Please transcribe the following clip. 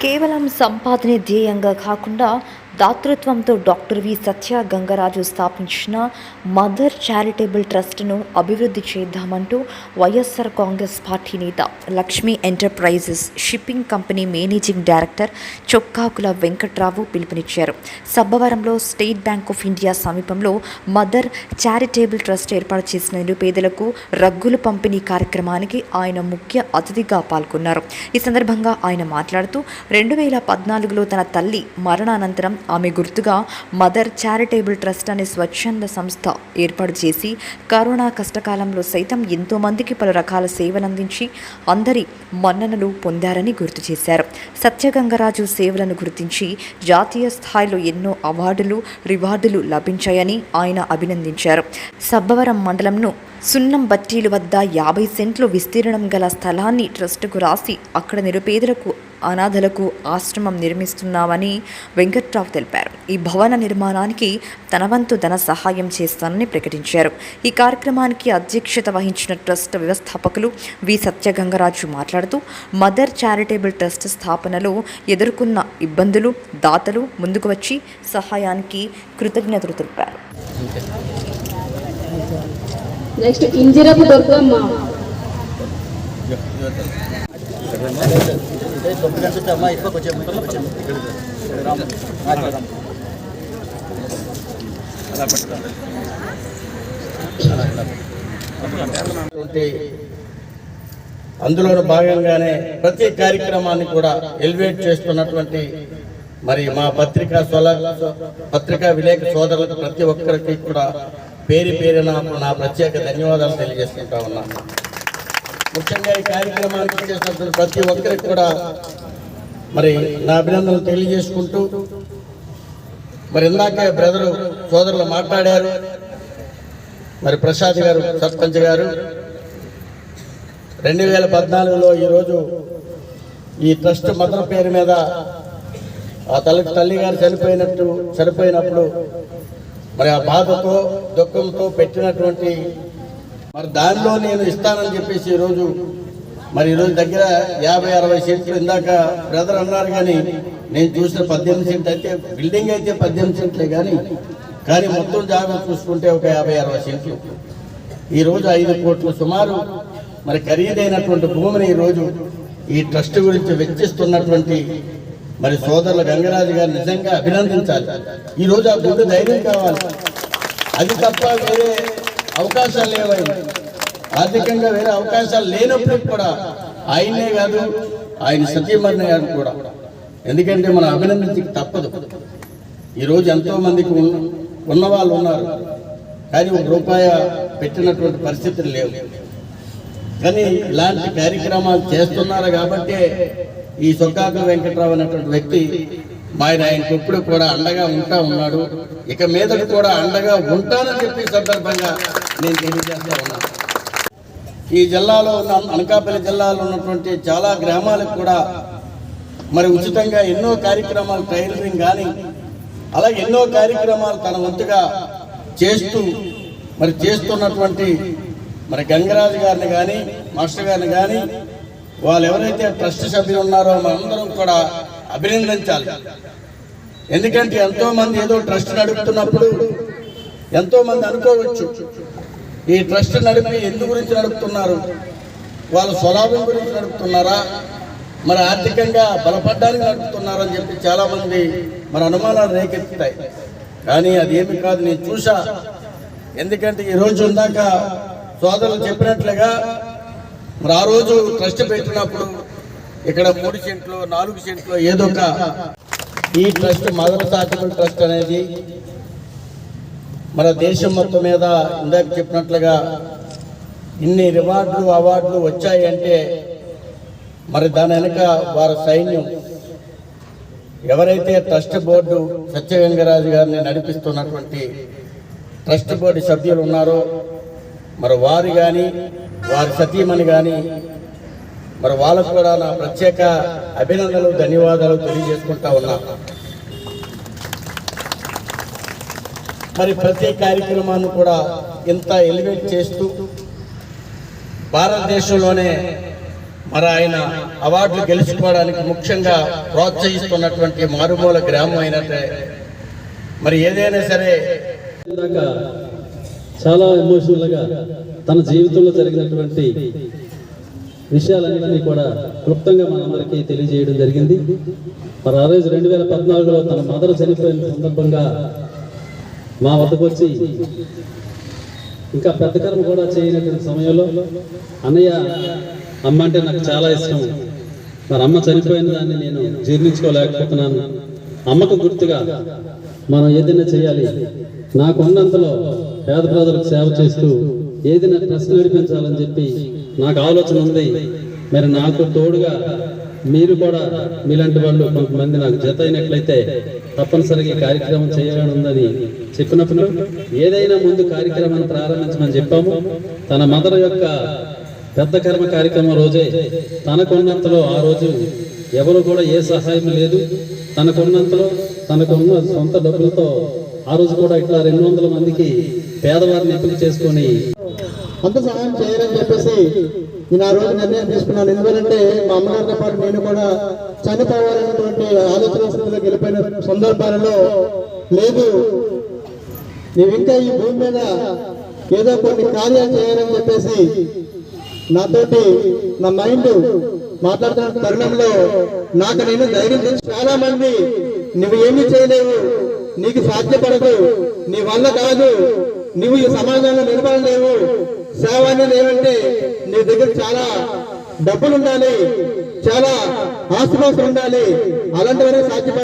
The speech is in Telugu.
కేవలం సంపాదనే ధ్యేయంగా కాకుండా దాతృత్వంతో డాక్టర్ వి సత్య గంగరాజు స్థాపించిన మదర్ చారిటబుల్ ట్రస్ట్ను అభివృద్ధి చేద్దామంటూ వైఎస్ఆర్ కాంగ్రెస్ పార్టీ నేత Lakshmi enterprises shipping company managing director Chokkakula Venkatrao పిలుపునిచ్చారు. సబ్బవరంలో స్టేట్ బ్యాంక్ ఆఫ్ ఇండియా సమీపంలో మదర్ చారిటబుల్ ట్రస్ట్ ఏర్పాటు చేసిన నిరుపేదలకు రగ్గులు పంపిణీ కార్యక్రమానికి ఆయన ముఖ్య అతిథిగా పాల్గొన్నారు. ఈ సందర్భంగా ఆయన మాట్లాడుతూ రెండు వేల పద్నాలుగులో తన తల్లి మరణానంతరం ఆమె గుర్తుగా మదర్ చారిటేబుల్ ట్రస్ట్ అనే స్వచ్ఛంద సంస్థ ఏర్పాటు చేసి కరోనా కష్టకాలంలో సైతం ఎంతోమందికి పలు రకాల సేవలందించి అందరి మన్ననలు పొందారని గుర్తు చేశారు. సత్యగంగరాజు సేవలను గుర్తించి జాతీయ స్థాయిలో ఎన్నో అవార్డులు రివార్డులు లభించాయని ఆయన అభినందించారు. సబ్బవరం మండలంను సున్నం బట్టీలు వద్ద యాభై సెంట్లు విస్తీర్ణం గల స్థలాన్ని ట్రస్టుకు రాసి అక్కడ నిరుపేదలకు అనాథలకు ఆశ్రమం నిర్మిస్తున్నామని వెంకట్రావు తెలిపారు. ఈ భవన నిర్మాణానికి తన వంతు ధన సహాయం చేస్తానని ప్రకటించారు. ఈ కార్యక్రమానికి అధ్యక్షత వహించిన ట్రస్ట్ వ్యవస్థాపకులు వి. సత్యగంగరాజు మాట్లాడుతూ మదర్ చారిటబుల్ ట్రస్ట్ స్థాపనలో ఎదుర్కొన్న ఇబ్బందులు దాతలు ముందుకు వచ్చి సహాయానికి కృతజ్ఞతలు తెలిపారు. నెక్స్ట్ ఇంజిరపు దుర్గమ్మ. ఉన్నటువంటి అందులో భాగంగానే ప్రతి కార్యక్రమాన్ని కూడా ఎలివేట్ చేస్తున్నటువంటి మరి మా పత్రికా సోల పత్రికా విలేక సోదరులకు ప్రతి ఒక్కరికి కూడా పేరు పేరున నా ప్రత్యేక ధన్యవాదాలు తెలియజేసుకుంటా ఉన్నాను ముఖ్యంగా ఈ కార్యక్రమానికి చేసినటువంటి ప్రతి ఒక్కరికి కూడా మరి నా అభినందనలు తెలియజేసుకుంటూ మరి ఇందాక బ్రదరు సోదరులు మాట్లాడారు మరి ప్రసాద్ గారు సర్పంచ్ గారు. రెండు వేల పద్నాలుగులో ఈరోజు ఈ ట్రస్ట్ మదర్ పేరు మీద ఆ తల్లి తల్లి గారు చనిపోయినట్టు చనిపోయినప్పుడు మరి ఆ బాధతో దుఃఖంతో పెట్టినటువంటి మరి దానిలో నేను ఇస్తానని చెప్పేసి ఈరోజు మరి ఈరోజు దగ్గర యాభై అరవై సీట్లు ఇందాక బ్రదర్ అన్నారు కానీ నేను చూసిన పద్దెనిమిది సెంట్లు అయితే బిల్డింగ్ అయితే పద్దెనిమిది సెంట్లే కానీ కానీ మొత్తం జాగా చూసుకుంటే ఒక యాభై అరవై సెంట్లు. ఈరోజు ఐదు కోట్లు సుమారు మరి ఖరీదైనటువంటి భూమిని ఈరోజు ఈ ట్రస్ట్ గురించి వెచ్చిస్తున్నటువంటి మరి సోదరుల గంగరాజు గారు నిజంగా అభినందించాలి. ఈరోజు ఆ గుడ్డు ధైర్యం కావాలి. అది తప్ప వేరే అవకాశాలు లేవై ఆర్థికంగా వేరే అవకాశాలు లేనప్పుడు కూడా ఆయనే కాదు ఆయన సతీమణి గారు కూడా. ఎందుకంటే మనం అభినందించక తప్పదు. ఈరోజు ఎంతో మందికి ఉన్న వాళ్ళు ఉన్నారు. కానీ ఒక రూపాయి పెట్టినటువంటి పరిస్థితులు లేవు. కానీ ఇలాంటి కార్యక్రమాలు చేస్తున్నారు కాబట్టి ఈ సొక్కాకుల వెంకట్రావు అనేటువంటి వ్యక్తి ఆయన ఆయనకు ఎప్పుడు కూడా అండగా ఉంటా ఉన్నాడు. ఇక మీదట కూడా అండగా ఉంటానని చెప్పి సందర్భంగా నేను తెలియజేస్తా ఉన్నాను ఈ జిల్లాలో ఉన్న అనకాపల్లి జిల్లాలో ఉన్నటువంటి చాలా గ్రామాలకు కూడా మరి ఉచితంగా ఎన్నో కార్యక్రమాలు టైలరింగ్ కానీ అలా ఎన్నో కార్యక్రమాలు తన వంతుగా చేస్తూ మరి చేస్తున్నటువంటి మరి గంగరాజు గారిని కానీ మాస్టర్ గారిని కానీ వాళ్ళు ఎవరైతే ట్రస్ట్ సభ్యులు ఉన్నారో మనందరం కూడా అభినందించాలి. ఎందుకంటే ఎంతోమంది ఏదో ట్రస్ట్ నడుపుతున్నప్పుడు ఎంతోమంది అనుకోవచ్చు. ఈ ట్రస్ట్ నడిపి ఎందు గురించి నడుపుతున్నారు? వాళ్ళ స్వలాభం గురించి నడుపుతున్నారా? మరి ఆర్థికంగా బలపడ్డానికి నడుపుతున్నారని చెప్పి చాలామంది మరి మన అనుమానాలు రేకెత్తుతాయి. కానీ అది ఏమి కాదు నేను చూసా ఎందుకంటే ఈరోజు రోజు ఉందాక సోదరులు చెప్పినట్లుగా మరి ఆ రోజు ట్రస్ట్ పెట్టినప్పుడు ఇక్కడ మూడు సెంట్లు నాలుగు సెంట్లు ఏదో ఒక ఈ ట్రస్ట్ మదర్ చారిటబుల్ ట్రస్ట్ అనేది మన దేశం మొత్తం మీద ఇందాక చెప్పినట్లుగా ఇన్ని రివార్డులు అవార్డులు వచ్చాయంటే మరి దాని వెనుక వారి సైన్యం ఎవరైతే ట్రస్ట్ బోర్డు సత్యగంగరాజు గారిని నడిపిస్తున్నటువంటి ట్రస్ట్ బోర్డు సభ్యులు ఉన్నారో మరి వారు కానీ వారి సతీమణి కానీ మరి వాళ్ళకు కూడా నా ప్రత్యేక అభినందనలు ధన్యవాదాలు తెలియజేసుకుంటా ఉన్నా. మరి ప్రతి కార్యక్రమాన్ని కూడా ఇంత ఎలివేట్ చేస్తూ భారతదేశంలోనే మరి ఆయన అవార్డులు గెలుచుకోవడానికి ముఖ్యంగా ప్రోత్సహిస్తున్నటువంటి మారుమూల గ్రామం అయినట్టే మరి ఏదైనా సరే చాలా ఎమోషనల్గా తన జీవితంలో జరిగినటువంటి విషయాలన్నింటినీ కూడా క్లుప్తంగా మనందరికీ తెలియజేయడం జరిగింది. మరి ఆ రోజు రెండు వేల పద్నాలుగులో తన మదర్ చనిపోయిన సందర్భంగా మా వద్దకు వచ్చి ఇంకా పెద్ద కర్మ కూడా చేయనటువంటి సమయంలో అన్నయ్య అమ్మ అంటే నాకు చాలా ఇష్టం. మరి అమ్మ చనిపోయిన దాన్ని నేను జీర్ణించుకోలేకపోతున్నాను. అమ్మకు గుర్తుగా మనం ఏదైనా చేయాలి. నాకు ఉన్నంతలో పేద ప్రజలకు సేవ చేస్తూ ఏదైనా ట్రస్ట్ నడిపించాలని చెప్పి నాకు ఆలోచన ఉంది. మరి నాకు తోడుగా మీరు కూడా మీలాంటి వాళ్ళు కొంతమంది నాకు జత అయినట్లయితే తప్పనిసరిగా ఈ కార్యక్రమం చేయాలని ఉందని చెప్పినప్పుడు ఏదైనా ముందు కార్యక్రమాన్ని ప్రారంభించమని చెప్పాము. తన మదర్ యొక్క పెద్ద కర్మ కార్యక్రమం రోజే తనకున్నంతలో ఆ రోజు ఎవరు కూడా ఏ సహాయం లేదు. తనకున్నంతలో తనకున్న సొంత డబ్బులతో ఆ రోజు కూడా ఇట్లా రెండు వందల మందికి పేదవారిని ఎంపిక చేసుకొని అంత సహాయం చేయాలని చెప్పేసి నేను ఆ రోజు నిర్ణయం తీసుకున్నాను. ఎందుకంటే మా అమ్మగారితో పాటు నేను కూడా చనిపోవాలనేటువంటి ఆలోచన స్థితిలో గెలిపోయిన సందర్భాలలో లేదు. నీవు ఇంకా ఈ భూమి మీద ఏదో కొన్ని కార్యాలు చేయాలని చెప్పేసి నాతోటి నా మైండ్ మాట్లాడుతున్న తరుణంలో నాకు నేను ధైర్యం చాలా మంది నువ్వు ఏమీ చేయలేవు నీకు సాధ్యపడదు. నీ వల్ల కాదు. నువ్వు ఈ సమాజంలో నిలబడలేవు. సేవ అనేది ఏమంటే నీ దగ్గర చాలా డబ్బులు ఉండాలి చాలా ఆస్తిపాస్తులు ఉండాలి అలాంటివన్నీ సాధ్యపడ